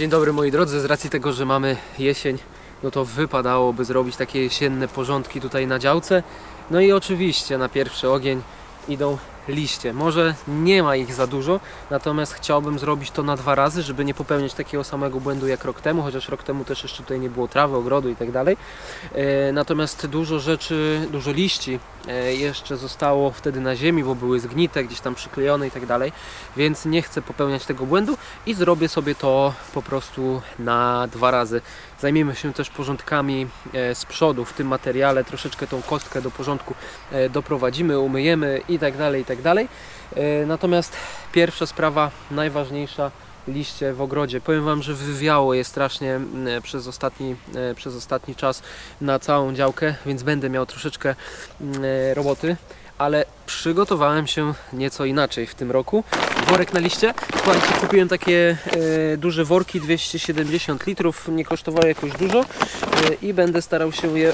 Dzień dobry moi drodzy, z racji tego, że mamy jesień, no to wypadałoby zrobić takie jesienne porządki tutaj na działce. No i oczywiście na pierwszy ogień idą liście. Może nie ma ich za dużo, natomiast chciałbym zrobić to na dwa razy, żeby nie popełniać takiego samego błędu jak rok temu, chociaż rok temu też jeszcze tutaj nie było trawy, ogrodu i tak dalej. E, Natomiast dużo rzeczy, dużo liści e, jeszcze zostało wtedy na ziemi, bo były zgnite, gdzieś tam przyklejone i tak dalej, więc nie chcę popełniać tego błędu i zrobię sobie to po prostu na dwa razy. Zajmiemy się też porządkami e, z przodu w tym materiale, troszeczkę tą kostkę do porządku doprowadzimy, umyjemy i tak dalej, i tak dalej. E, Natomiast pierwsza sprawa, najważniejsza, liście w ogrodzie. Powiem Wam, że wywiało je strasznie przez ostatni, e, przez ostatni czas na całą działkę, więc będę miał troszeczkę e, roboty, ale przygotowałem się nieco inaczej w tym roku. Worek na liście. Słuchajcie, kupiłem takie duże worki 270 litrów, nie kosztowały jakoś dużo i będę starał się je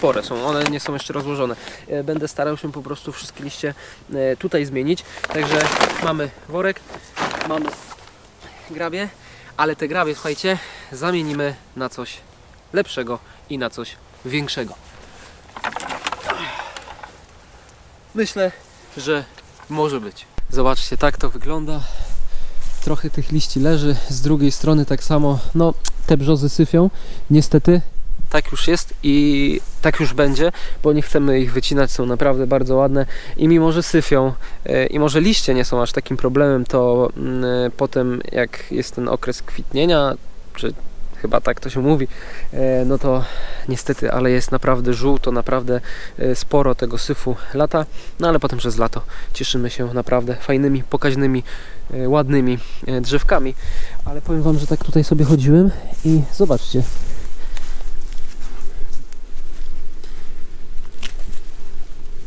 spore są, one nie są jeszcze rozłożone. E, Będę starał się po prostu wszystkie liście e, tutaj zmienić. Także mamy worek, mamy grabie, ale te grabie, słuchajcie, zamienimy na coś lepszego i na coś większego. Myślę, że może być. Zobaczcie, tak to wygląda. Trochę tych liści leży, z drugiej strony tak samo, no te brzozy syfią, niestety tak już jest i tak już będzie, bo nie chcemy ich wycinać, są naprawdę bardzo ładne i mimo, że syfią e, i może liście nie są aż takim problemem, to mm, e, potem jak jest ten okres kwitnienia, czy chyba tak to się mówi, e, no to niestety, ale jest naprawdę żółto, naprawdę sporo tego syfu lata, no ale potem przez lato cieszymy się naprawdę fajnymi, pokaźnymi, ładnymi drzewkami. Ale powiem Wam, że tak tutaj sobie chodziłem i zobaczcie,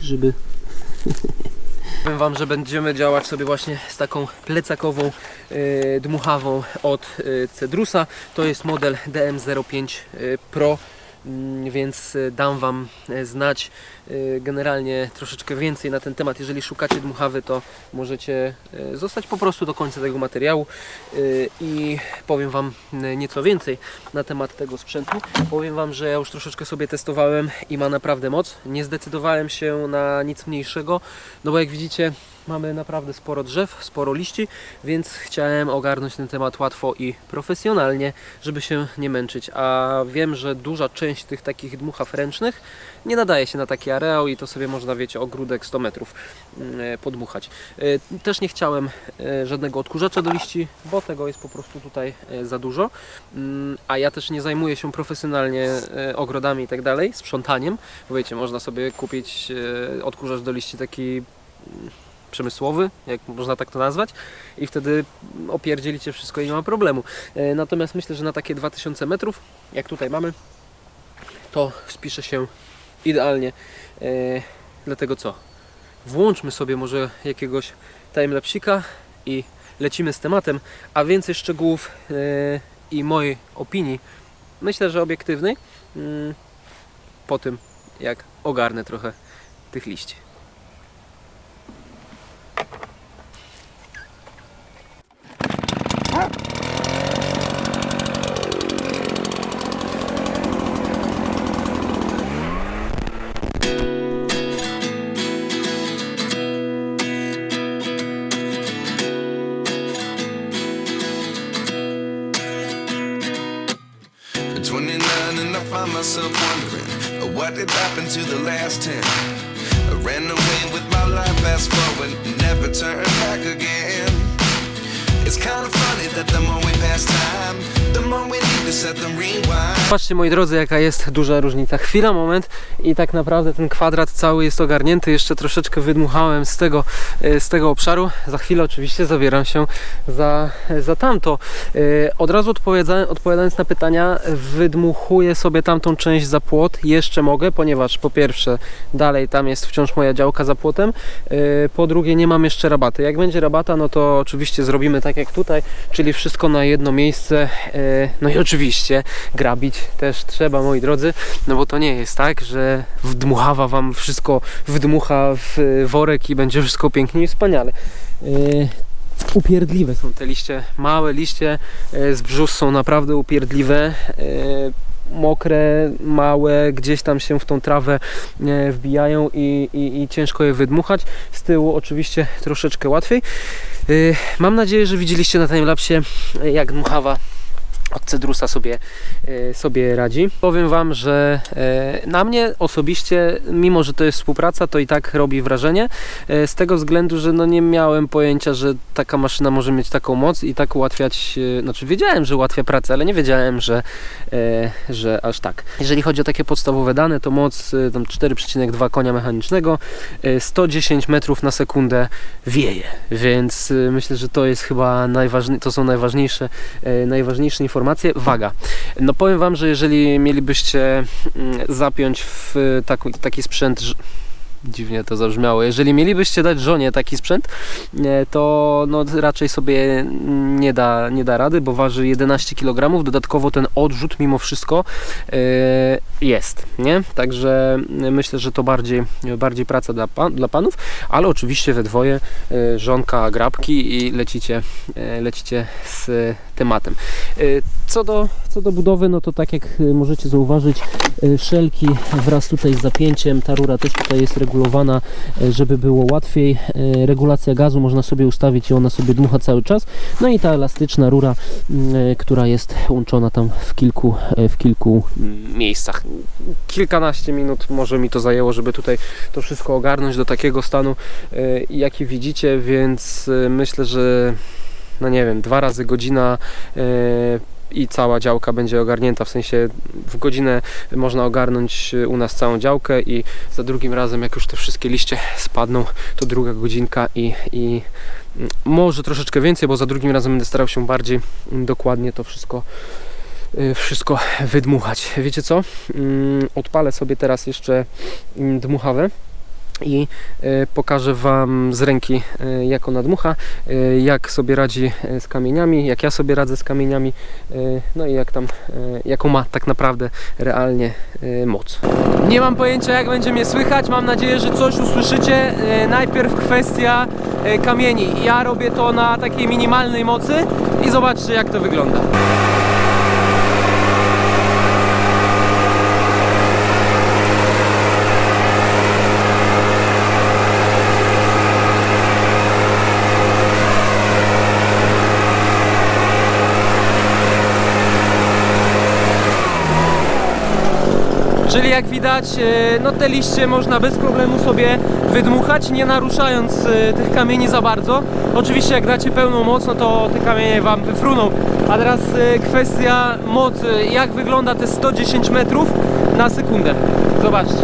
grzyby. Powiem Wam, że będziemy działać sobie właśnie z taką plecakową e, dmuchawą od e, Cedrusa. To jest model DM05 e, Pro, więc e, dam Wam e, znać e, generalnie troszeczkę więcej na ten temat. Jeżeli szukacie dmuchawy, to możecie zostać po prostu do końca tego materiału i powiem Wam nieco więcej na temat tego sprzętu. Powiem Wam, że ja już troszeczkę sobie testowałem i ma naprawdę moc. Nie zdecydowałem się na nic mniejszego, no bo jak widzicie mamy naprawdę sporo drzew, sporo liści, więc chciałem ogarnąć ten temat łatwo i profesjonalnie, żeby się nie męczyć. A wiem, że duża część tych takich dmuchaw ręcznych nie nadaje się na taki areał i to sobie można, wiecie, ogródek 100 metrów mm, e, podmuchać. E, Też nie chciałem e, żadnego odkurzacza do liści, bo tego jest po prostu tutaj za dużo. Mm, A ja też nie zajmuję się profesjonalnie ogrodami i tak dalej, sprzątaniem. Bo wiecie, można sobie kupić odkurzacz do liści taki mm, przemysłowy, jak można tak to nazwać, i wtedy opierdzielicie wszystko i nie ma problemu. E, Natomiast myślę, że na takie 2000 metrów, jak tutaj mamy, to spisze się idealnie. E, Dlatego co? Włączmy sobie może jakiegoś timelapsika i lecimy z tematem, a więcej szczegółów e, i mojej opinii, myślę, że obiektywnej, mm, po tym jak ogarnę trochę tych liści. To the last 10. I ran away with my life, fast forward, never turn back again. It's kind of funny that the more we pass time, the more we need to set them rewind. Patrzcie moi drodzy jaka jest duża różnica. Chwila, moment i tak naprawdę ten kwadrat cały jest ogarnięty. Jeszcze troszeczkę wydmuchałem z tego, e, z tego obszaru. Za chwilę oczywiście zabieram się za, za tamto. E, Od razu odpowiada, odpowiadając na pytania, wydmuchuję sobie tamtą część za płot. Jeszcze mogę, ponieważ po pierwsze dalej tam jest wciąż moja działka za płotem. E, Po drugie nie mam jeszcze rabaty. Jak będzie rabata, no to oczywiście zrobimy tak jak tutaj, czyli wszystko na jedno miejsce. No i oczywiście grabić też trzeba, moi drodzy, no bo to nie jest tak, że wdmuchawa wam wszystko wdmucha w worek i będzie wszystko pięknie i wspaniale. Yy, upierdliwe są te liście. Małe liście e, z brzus są naprawdę upierdliwe. e, Mokre, małe, gdzieś tam się w tą trawę e, wbijają i, i, i ciężko je wydmuchać. Z tyłu oczywiście troszeczkę łatwiej. E, Mam nadzieję, że widzieliście na timelapsie e, jak dmuchawa od Cedrusa sobie, e, sobie radzi. Powiem Wam, że e, na mnie osobiście, mimo że to jest współpraca, to i tak robi wrażenie. e, Z tego względu, że no nie miałem pojęcia, że taka maszyna może mieć taką moc i tak ułatwiać, znaczy wiedziałem, że ułatwia pracę, ale nie wiedziałem, że, że aż tak. Jeżeli chodzi o takie podstawowe dane, to moc e, tam 4,2 konia mechanicznego, e, 110 metrów na sekundę wieje, więc myślę, że to jest chyba najważniejsze, to są najważniejsze, najważniejsze informacje. Waga. No powiem Wam, że jeżeli mielibyście mm, zapiąć w taki, taki sprzęt, dziwnie to zabrzmiało, jeżeli mielibyście dać żonie taki sprzęt, to no, raczej sobie nie da, nie da rady, bo waży 11 kg, dodatkowo ten odrzut mimo wszystko e, jest, nie? Także myślę, że to bardziej, bardziej praca dla, pan, dla panów, ale oczywiście we dwoje żonka grabki i lecicie, lecicie z tematem. E, Co do, co do budowy, no to tak jak e, możecie zauważyć, e, szelki wraz tutaj z zapięciem, ta rura też tutaj jest regulowana, żeby było łatwiej. Regulacja gazu można sobie ustawić i ona sobie dmucha cały czas. No i ta elastyczna rura, m, e, która jest łączona tam w kilku, w kilku mm, miejscach. Kilkanaście minut może mi to zajęło, żeby tutaj to wszystko ogarnąć do takiego stanu, jaki widzicie, więc myślę, że no nie wiem, dwa razy godzina e, i cała działka będzie ogarnięta, w sensie w godzinę można ogarnąć u nas całą działkę i za drugim razem jak już te wszystkie liście spadną, to druga godzinka i, i mm, może troszeczkę więcej, bo za drugim razem będę starał się bardziej mm, dokładnie to wszystko y, wszystko wydmuchać. Wiecie co? Mm, Odpalę sobie teraz jeszcze dmuchawę i e, pokażę Wam z ręki e, jak ona dmucha, e, jak sobie radzi z kamieniami, jak ja sobie radzę z kamieniami, no i jak tam, jaką ma tak naprawdę realnie moc. Nie mam pojęcia jak będzie mnie słychać, mam nadzieję, że coś usłyszycie. Najpierw kwestia kamieni. Ja robię to na takiej minimalnej mocy i zobaczcie jak to wygląda. Czyli jak widać, e, no te liście można bez problemu sobie wydmuchać, nie naruszając e, tych kamieni za bardzo. Oczywiście jak dacie pełną moc, no to te kamienie Wam wyfruną. A teraz e, kwestia mocy, jak wygląda te 110 metrów na sekundę. Zobaczcie.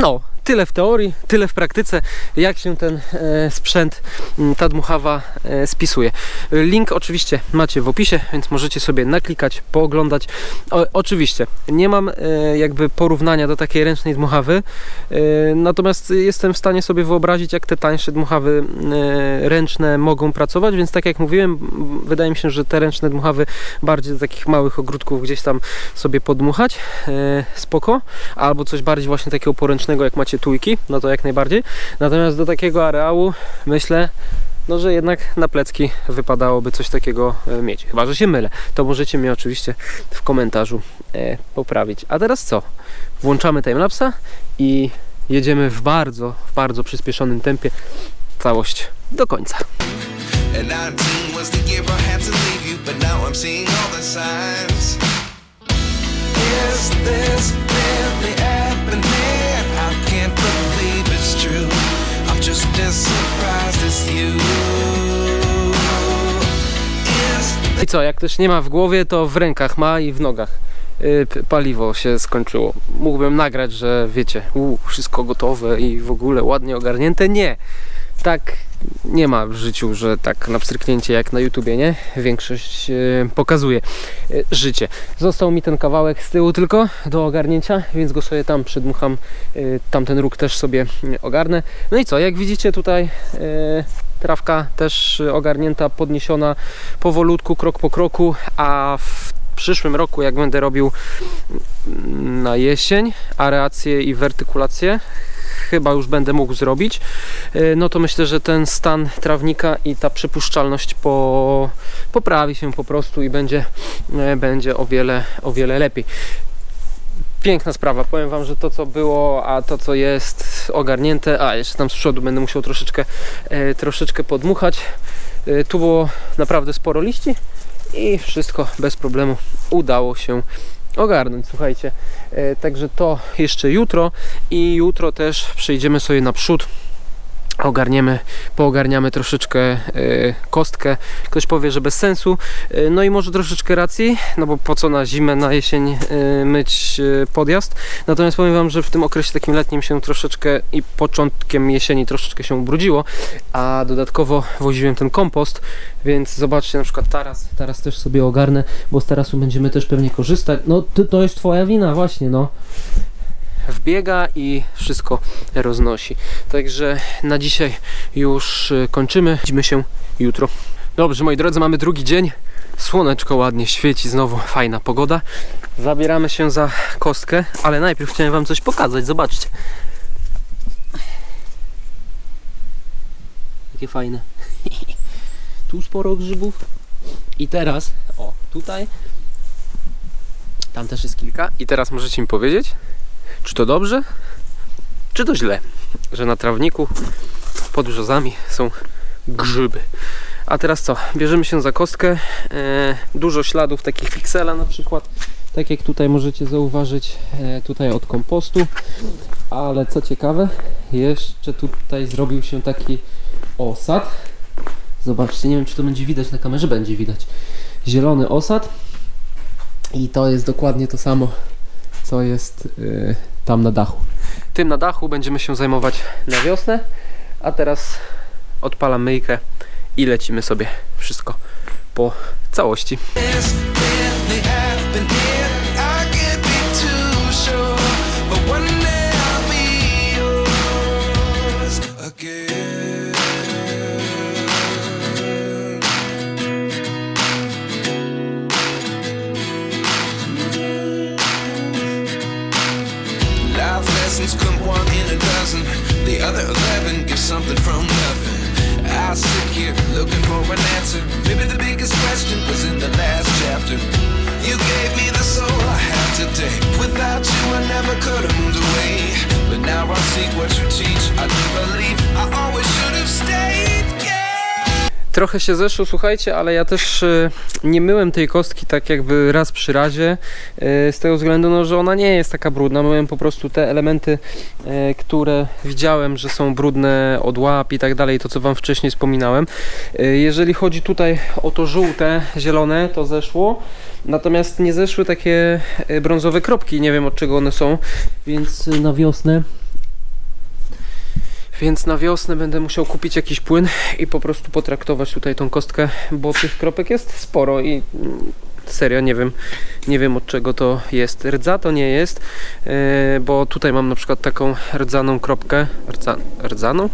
No, tyle w teorii, tyle w praktyce, jak się ten e, sprzęt, m, ta dmuchawa e, spisuje. Link oczywiście macie w opisie, więc możecie sobie naklikać, pooglądać. O, oczywiście nie mam e, jakby porównania do takiej ręcznej dmuchawy, natomiast jestem w stanie sobie wyobrazić, jak te tańsze dmuchawy ręczne mogą pracować, więc tak jak mówiłem, wydaje mi się, że te ręczne dmuchawy bardziej do takich małych ogródków gdzieś tam sobie podmuchać, spoko, albo coś bardziej właśnie takiego poręcznego, jak macie tujki, no to jak najbardziej. Natomiast do takiego areału myślę, no że jednak na plecki wypadałoby coś takiego e, mieć. Chyba, że się mylę. To możecie mnie oczywiście w komentarzu e, poprawić. A teraz co? Włączamy timelapsa i jedziemy w bardzo, w bardzo przyspieszonym tempie całość do końca. And 19 was just as surprised as you. I co, jak też nie ma w głowie, to w rękach ma i w nogach. Y, p- Paliwo się skończyło. Mógłbym nagrać, że wiecie, u, wszystko gotowe i w ogóle ładnie ogarnięte. Nie. Tak nie ma w życiu, że tak na pstryknięcie jak na YouTubie, nie? Większość y, pokazuje y, życie. Został mi ten kawałek z tyłu tylko do ogarnięcia, więc go sobie tam przydmucham. Y, tamten róg też sobie ogarnę. No i co, jak widzicie tutaj y, trawka też ogarnięta, podniesiona powolutku, krok po kroku, a w przyszłym roku, jak będę robił mm, na jesień areację i wertykulację, chyba już będę mógł zrobić, y, no to myślę, że ten stan trawnika i ta przypuszczalność po, poprawi się po prostu i będzie, e, będzie o, wiele, o wiele lepiej. Piękna sprawa. Powiem Wam, że to co było, a to co jest ogarnięte, a jeszcze tam z przodu będę musiał troszeczkę, e, troszeczkę podmuchać. E, tu było naprawdę sporo liści i wszystko bez problemu udało się ogarnąć. Słuchajcie, e, także to jeszcze jutro i jutro też przejdziemy sobie na przód ogarniemy, poogarniamy troszeczkę e, kostkę. Ktoś powie, że bez sensu. E, no i może troszeczkę racji, no bo po co na zimę, na jesień e, myć e, podjazd. Natomiast powiem Wam, że w tym okresie takim letnim się troszeczkę i początkiem jesieni troszeczkę się ubrudziło, a dodatkowo woziłem ten kompost, więc zobaczcie na przykład taras. Taras też sobie ogarnę, bo z tarasu będziemy też pewnie korzystać. No ty, to jest Twoja wina właśnie, no wbiega i wszystko roznosi. Także na dzisiaj już y, kończymy. Widzimy się jutro. Dobrze, moi drodzy, mamy drugi dzień. Słoneczko ładnie świeci, znowu fajna pogoda. Zabieramy się za kostkę, ale najpierw chciałem Wam coś pokazać. Zobaczcie. Jakie fajne. tu sporo grzybów. I teraz, o, tutaj. Tam też jest kilka. I teraz możecie mi powiedzieć, czy to dobrze, czy to źle, że na trawniku pod brzozami są grzyby. A teraz co? Bierzemy się za kostkę. E, dużo śladów takich piksela na przykład. Tak jak tutaj możecie zauważyć, e, tutaj od kompostu. Ale co ciekawe, jeszcze tutaj zrobił się taki osad. Zobaczcie, nie wiem czy to będzie widać na kamerze, będzie widać. Zielony osad. I to jest dokładnie to samo, co jest y, tam na dachu. Tym na dachu będziemy się zajmować na wiosnę, a teraz odpalam myjkę i lecimy sobie wszystko po całości. Trochę się zeszło, słuchajcie, ale ja też e, nie myłem tej kostki tak jakby raz przy razie, e, z tego względu, no, że ona nie jest taka brudna. Myłem po prostu te elementy, e, które widziałem, że są brudne od łap i tak dalej, to co Wam wcześniej wspominałem. Jeżeli chodzi tutaj o to żółte, zielone, to zeszło, natomiast nie zeszły takie brązowe kropki, nie wiem od czego one są, więc na wiosnę więc na wiosnę będę musiał kupić jakiś płyn i po prostu potraktować tutaj tą kostkę, bo tych kropek jest sporo i mm, serio nie wiem, nie wiem od czego to jest. Rdza to nie jest, yy, bo tutaj mam na przykład taką rdzaną kropkę. Rdza, rdzaną?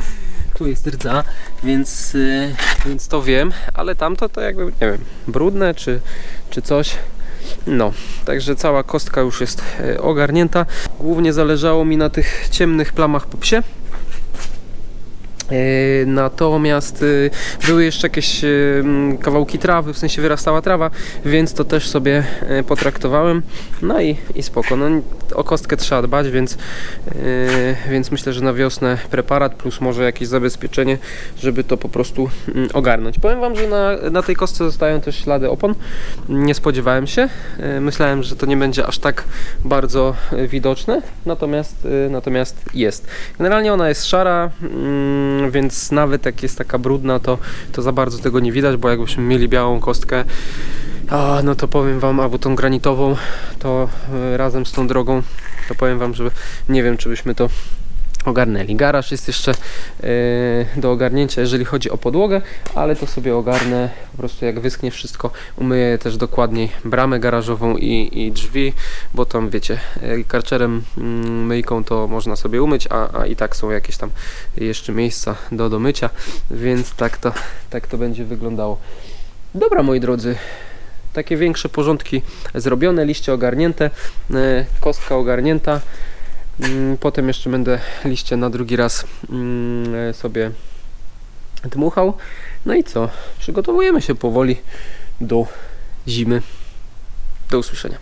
tu jest rdza, więc, yy, więc to wiem, ale tamto to jakby, nie wiem, brudne czy, czy coś. No, także cała kostka już jest e, ogarnięta. Głównie zależało mi na tych ciemnych plamach po psie. E, Natomiast e, były jeszcze jakieś m, kawałki trawy, w sensie wyrastała trawa, więc to też sobie e, potraktowałem. No i, i spoko. No, o kostkę trzeba dbać, więc, e, więc myślę, że na wiosnę preparat plus może jakieś zabezpieczenie, żeby to po prostu mm, ogarnąć. Powiem Wam, że na, na tej kostce zostają też ślady opon. Nie spodziewałem się. Myślałem, że to nie będzie aż tak bardzo widoczne, natomiast, natomiast jest. Generalnie ona jest szara, mm, więc nawet jak jest taka brudna, to, to za bardzo tego nie widać, bo jakbyśmy mieli białą kostkę, a, no to powiem Wam, albo tą granitową, to e, razem z tą drogą, to powiem Wam, że nie wiem, czy byśmy to ogarnęli. Garaż jest jeszcze e, do ogarnięcia, jeżeli chodzi o podłogę, ale to sobie ogarnę po prostu jak wyschnie wszystko. Umyję też dokładniej bramę garażową i, i drzwi, bo tam wiecie, e, karczerem mm, myjką to można sobie umyć, a, a i tak są jakieś tam jeszcze miejsca do domycia, więc tak to, tak to będzie wyglądało. Dobra moi drodzy, takie większe porządki zrobione, liście ogarnięte, e, kostka ogarnięta. Mm, Potem jeszcze będę liście na drugi raz mm, e, sobie dmuchał. No i co? Przygotowujemy się powoli do zimy. Do usłyszenia.